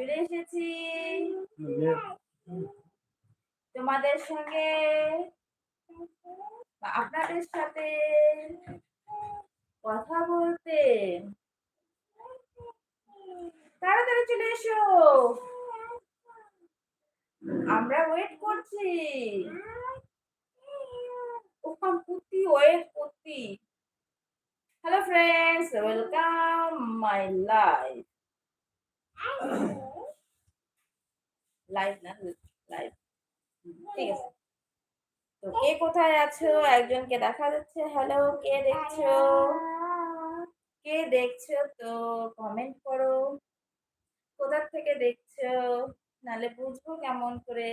চলে এসেছি তোমাদের সঙ্গে আপনাদের সাথে কথা বলতে। তাড়াতাড়ি চলে এসো। আমরা ওয়েট করছি। ওখান কুর্তি ওয়েট করছি hello friends welcome my life live না লাইভ ঠিক আছে। তো কে কোথায় আছো? একজনকে দেখা যাচ্ছে। হ্যালো কে দেখছ? কে দেখছ? তো কমেন্ট করো। কোথা থেকে দেখছ? নালে বুঝব কেমন করে।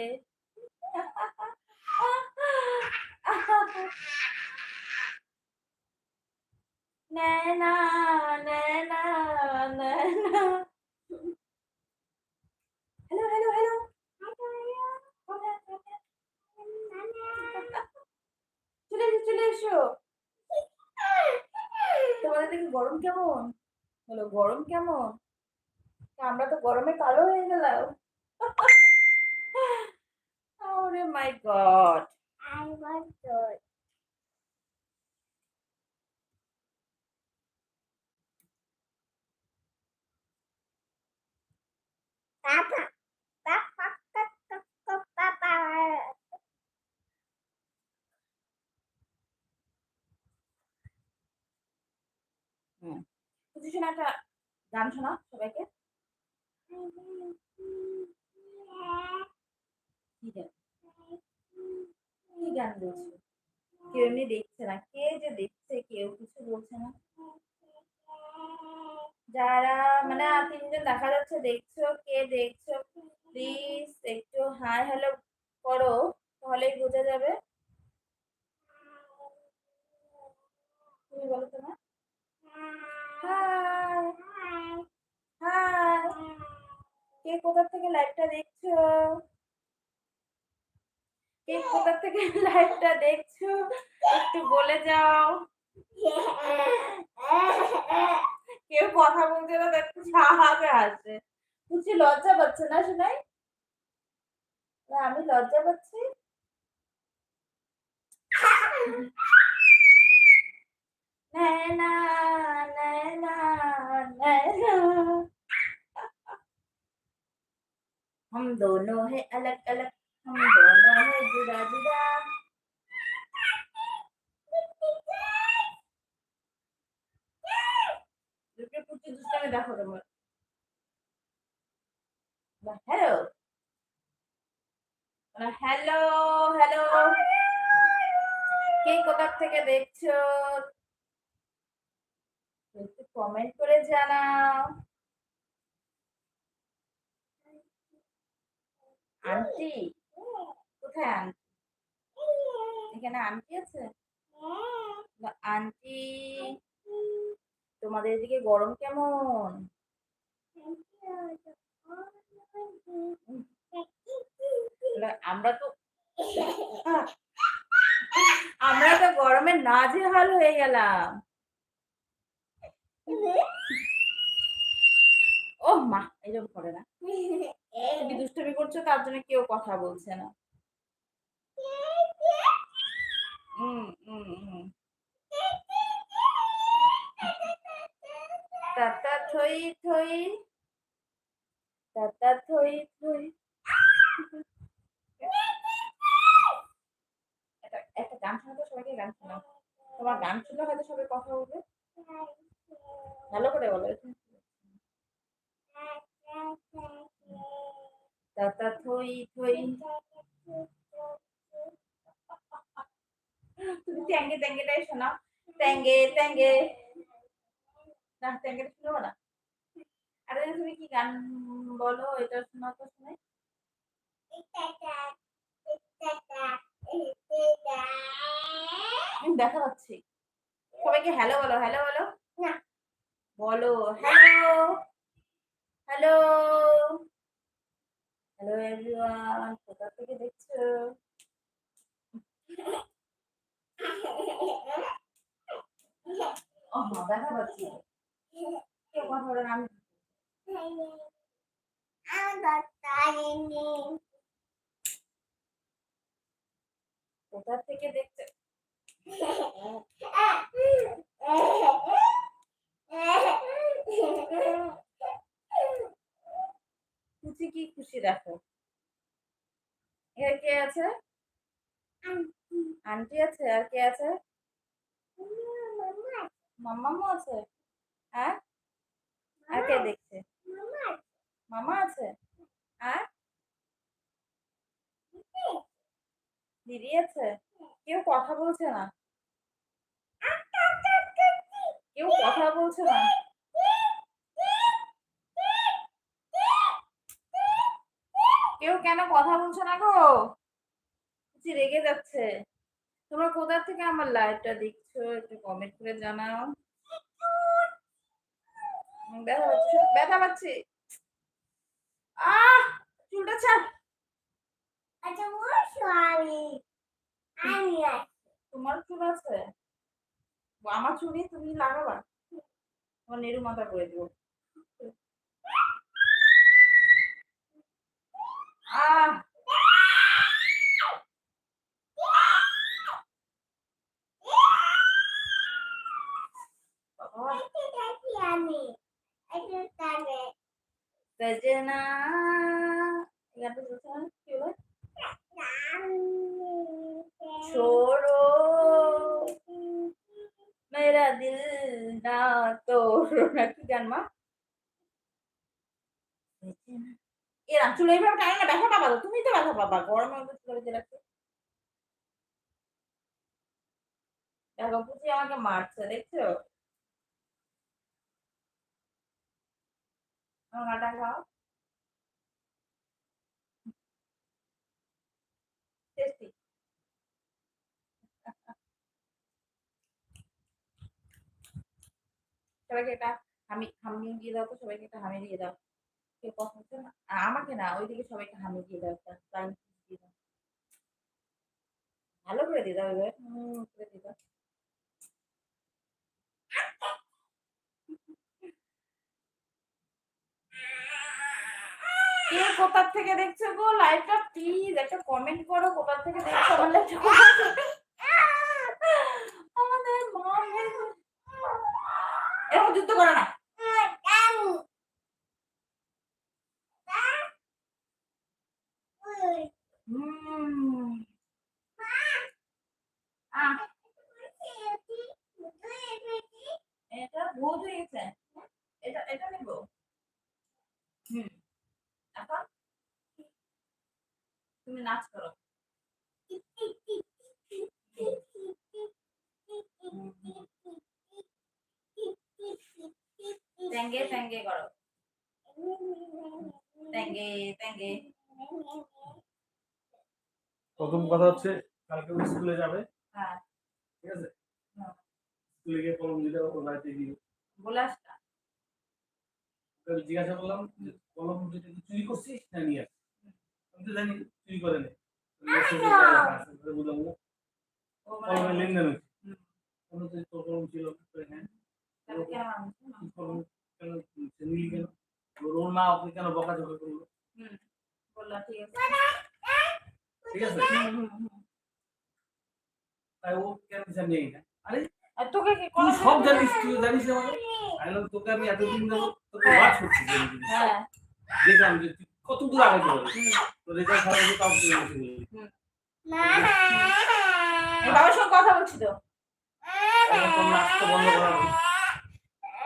না না না হ্যালো হ্যালো হ্যালো এসো তোমাদের দেখি গরম কেমন বলো, গরম কেমন আমরা তো গরমে কালো হয়ে গেলাম my god. Papa. Papa. Papa. Papa. বুঝি শোনা একটা গান শোনা সবাইকে। কি গান? কি গান বলছো? কেউ এমনি দেখছে না। কে যে দেখছে কেউ কিছু বলছে না। যারা মানে তিনজন দেখা যাচ্ছে, দেখছ, কে দেখছ? প্লিজ একটু হাই হ্যালো করো তাহলেই বোঝা যাবে তুমি বলো তো না হাই হাই কে কোথা থেকে লাইভটা দেখছ? কে কোথা থেকে লাইভটা দেখছ? একটু বলে যাও। কেউ কথা বলছে না দেখো সাহাকে আসে বুঝছি, লজ্জা পাচ্ছে না শোনাই? না, আমি লজ্জা পাচ্ছি? না না हम दोनों है अलग अलग हम दोनों है जुदा जुदा দুটো কুচি দুষ্টামি দেখো তোমার হ্যালো হ্যালো হ্যালো কে কোথা থেকে দেখছো একটু কমেন্ট করে জানাও আন্টি? কোথায় আন্টি? এখানে আন্টি আছে? আন্টি, তোমাদের এদিকে গরম কেমন? আমরা তো আমরা তো গরমে নাজেহাল হয়ে গেলাম। ও মা এরকম করে না। তুমি দুষ্টুমি করছ, তার জন্য কেউ কথা বলছে না। একটা গান গান তোমার গান শুনলে হয়তো সবাই কথা বলবে। ভালো করে বলো। তাতা থই থই তুমি ট্যাঙ্গে ট্যাঙ্গেটাই শোনাও ট্যাঙ্গে ট্যাঙ্গে না ট্যাঙ্গেটা শুনব না আরে তুমি কি গান বলো এটা শোনাও তো শুনে দেখা পাচ্ছি সবাইকে হ্যালো বলো হ্যালো বলো বলো হ্যালো হ্যালো হ্যালো এভরিওয়ান কোথা থেকে দেখছ? ও ও মা ব্যথা পাচ্ছি কেউ কথা বলে আমি কোথা থেকে দেখছে? খুশি কি খুশি দেখো। এর কে আছে? আন্টি আছে, আর কে আছে? মাম্মামও আছে। হ্যাঁ আর কে দেখছে? মামা আছে। আর? দিদি আছে। কেউ কথা বলছে না। কেউ কথা বলছে না। কেউ কেন কথা বলছে না গো? কিছু রেগে যাচ্ছে। তোমরা কোথা থেকে আমার লাইভটা দেখছ? একটু কমেন্ট করে জানাও। ব্যথা পাচ্ছি ব্যথা পাচ্ছি। আহ চুলটা ছাড়। তোমার চুল আছে? আমার চুলই তুমি লাগাবা। তোমার নেরু মাথা করে দেবো। Ah. छोड़ो। मेरा दिल ना तोड़ो। ना की जान এরা চুলে এইভাবে টানে না ব্যথা পাবা তো? তুমি তো ব্যথা পাবা। গরমে মধ্যে চুলে রাখতে দেখো পুচি আমাকে মারছে, দেখছ? আমার খাও। টেস্টি সবাইকে একটা হামি হামি দিয়ে দাও তো, সবাইকে একটা হামি দিয়ে দাও। কেউ কথা বলছে না, আর আমাকে না, ওইদিকে সবাইকে হামি দিয়ে দাও একটা দিয়ে দাও। ভালো করে দিয়ে দাও এবার। করে দিয়ে দাও। কে কোথা থেকে দেখছ গো? লাইভটা প্লিজ একটা কমেন্ট করো কোথা থেকে দেখছ আমার লাইভটা আমাদের মম এরকম যুদ্ধ করো না হুম আহ এটা ভূত হয়ে গেছে এটা এটা নেব হুম এখন তুমি নাচ করো ট্যাঙ্গে করো ট্যাঙ্গে ট্যাঙ্গে প্রথম কথা হচ্ছে কালকে স্কুলে যাবে। হ্যাঁ। ঠিক আছে? হ্যাঁ। স্কুলে গিয়ে কলম ওর বাড়িতে জিজ্ঞাসা করলাম কলম কি চুরি করছিস না নিয়ে আমি তো জানি চুরি করে নে। মানে লেনদেন হচ্ছে তোর কলম ছিল হ্যাঁ কলম কেন নিলি কেন? ওর ওর মা ওকে কেন বকাঝকা করল? হুম ঠিক আছে। ঠিক আছে? হুম, হুম, হুম। তাই ও কেন জানি না? আরে তোকে কি তুই সব জানিস তুই জানিস না মানে? আমি তোকে আমি এতদিন দেবো তোকে ওয়াচ করছি হ্যাঁ। দেখলাম যে তুই কত দূর তো রেজাল্ট খারাপ বাবার সঙ্গে কথা বলছি তো। বন্ধ করা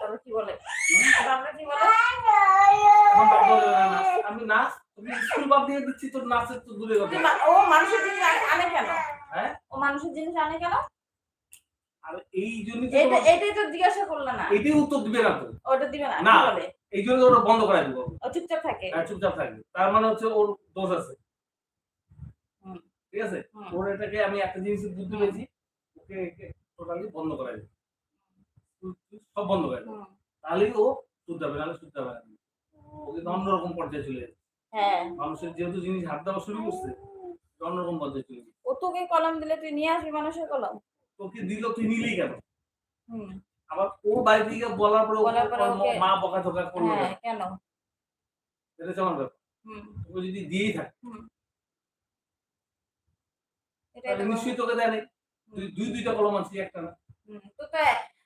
কি বলে? কি। আমি নাচ তুমি স্কুল বাদ দিয়ে দিচ্ছি তোর নাচের তো দূরে ও মানুষের জিনিস আনে- কেন? হ্যাঁ? ও মানুষের জিনিস আনে কেন? আর এই জন্যই তো এটা তোমার- এটাই তো জিজ্ঞাসা করল না। এটাই উত্তর দিবে না তো। ওটা দিবে না না। এই জন্য তো বন্ধ করাই দিব। ও চুপচাপ থাকে। আর চুপচাপ থাকবে তার মানে হচ্ছে ওর দোষ আছে। ঠিক আছে। ওর এটাকে আমি একটা জিনিসের বুদ্ধি পেয়েছি ওকে টোটালি বন্ধ করাই দেবো। সব বন্ধ করে দেবো হুম। তাহলেই ও শুদ্ধ হবে নাহলে শুদ্ধ হবে না। ওকে অন্যরকম পর্যায়ে চলে যাবে হ্যাঁ। মানুষের যেহেতু জিনিস হাত দেওয়া শুরু করছে অন্যরকম পর্যায়ে চলে যাবে ও তোকে কলম দিলে তুই নিয়ে আসবি মানুষের কলম? তোকে দিল তুই নিলেই কেন? আবার ও বাড়ি থেকে বলার পরে মা বকা ধোকা করল হ্যাঁ কেন? এটা আমার ব্যাপার। হুম। ওকে যদি দিয়েই থাকে নিশ্চয়ই তোকে দেয় তুই দুই দুইটা কলম আনছিস একটা না। তো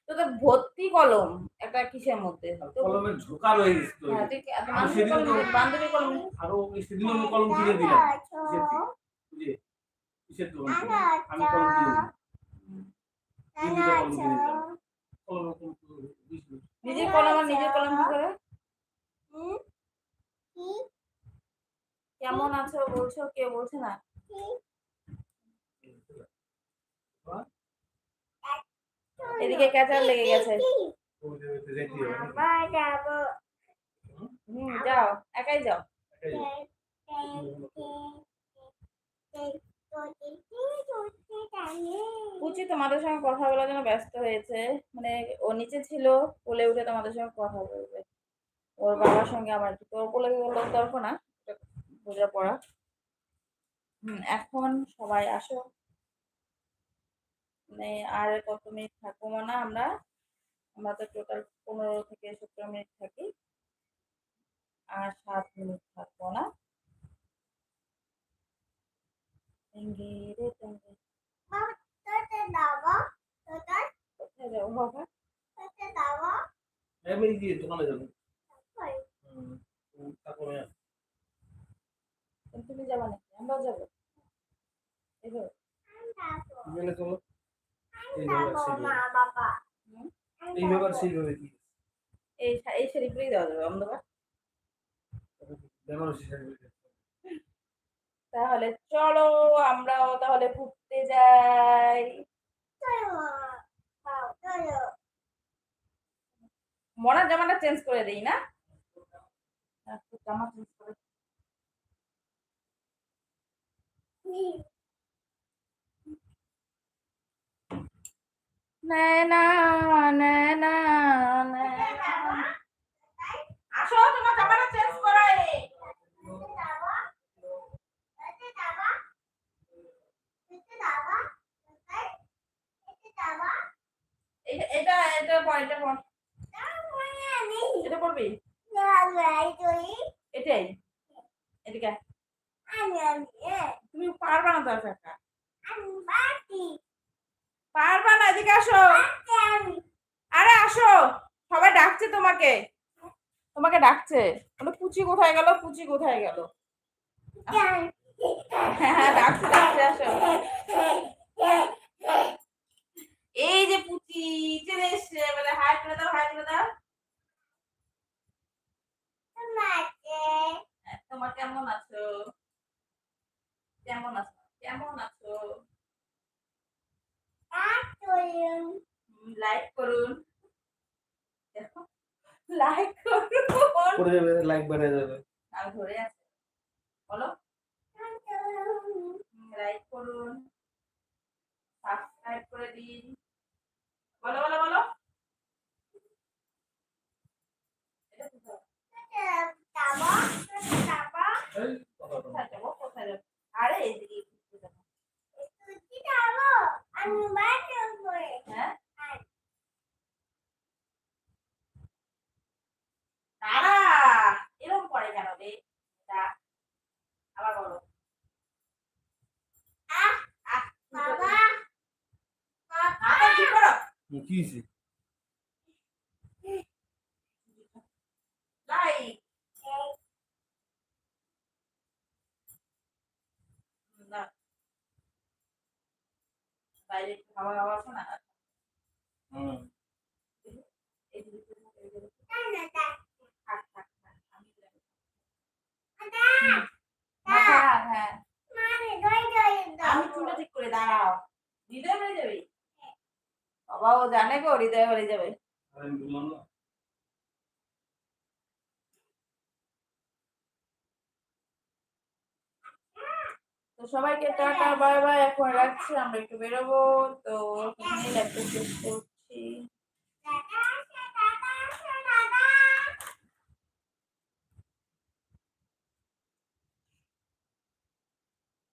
তো তো তো ভর্তি কলম একটা কিসের মধ্যে? কলমের ঝোঁকা রয়ে। হ্যাঁ বান্ধবী কলম আরও সেদিন আমি কলম কিনে দিলাম। কিসের দোকান আমি কলম কিনে দিলাম। কলম বুঝলি? নিজের কলম আর নিজের কলম কি করে? কেমন আছো বলছো? কে বলছে না? এদিকে ক্যাচার লেগে গেছে? হুম যাও একাই যাও। পুচি তোমাদের সঙ্গে কথা বলার জন্য ব্যস্ত হয়েছে। মানে ও নিচে ছিল কোলে উঠে তোমাদের সঙ্গে কথা বলবে। ওর বাবার সঙ্গে আমার একটু তোর কোলে বলল তর্ক না বোঝা পড়া হুম এখন সবাই আসো। মানে আর কত মিনিট থাকব না আমরা আমরা তো টোটাল পনেরো থেকে সতেরো মিনিট থাকি। আর সাত মিনিট থাকব না। তুমি যাবা নাকি? আমরা যাব। চলো কি? এই এই দেওয়া যাবে অন্ধকার। তাহলে চলো আমরাও তাহলে ঘুরতে যাই। মনার জামাটা চেঞ্জ করে দিই না? জামা চেঞ্জ করে না না না না না আসো, তোমার জামাটা চেঞ্জ করাই। এটা এটা পর এটা পর। এটা পড়বি এটাই। এদিকে তুমি পারবা না তো পারবা না, এদিকে আসো। আরে আসো, সবাই ডাকছে তোমাকে। তোমাকে ডাকছে। বলো, পুচি কোথায় গেল, পুচি কোথায় গেল? হ্যাঁ হ্যাঁ ডাকছে ডাকছে, আসো এই যে পুচি চলে এসছে বলে হাই করে দাও হাই করে দাও তোমার কেমন আছো কেমন আছো কেমন আছো লাইক করুন দেখো লাইক করুন পরে যাবে লাইক বেড়ে যাবে আমি ধরে আছি বলো লাইক করুন সাবস্ক্রাইব করে দিন বলো বলো বলো। আরে এইদিকে হ্যাঁ? দাঁড়া! এরকম করে কেন রে? আবার বলো আহ, মাথা ঠিক করো হুম, কি হয়েছে? লাইক বাইরে আছে না হুম। আমি চুলটা ঠিক করে দাঁড়াও হৃদয় হয়ে যাবে বাবা ও জানে গো, হৃদয় হয়ে যাবে। তো সবাইকে টাটা, বাই বাই, এখন রাখছি, আমরা একটু বেরোবো। তো শেষ করছি।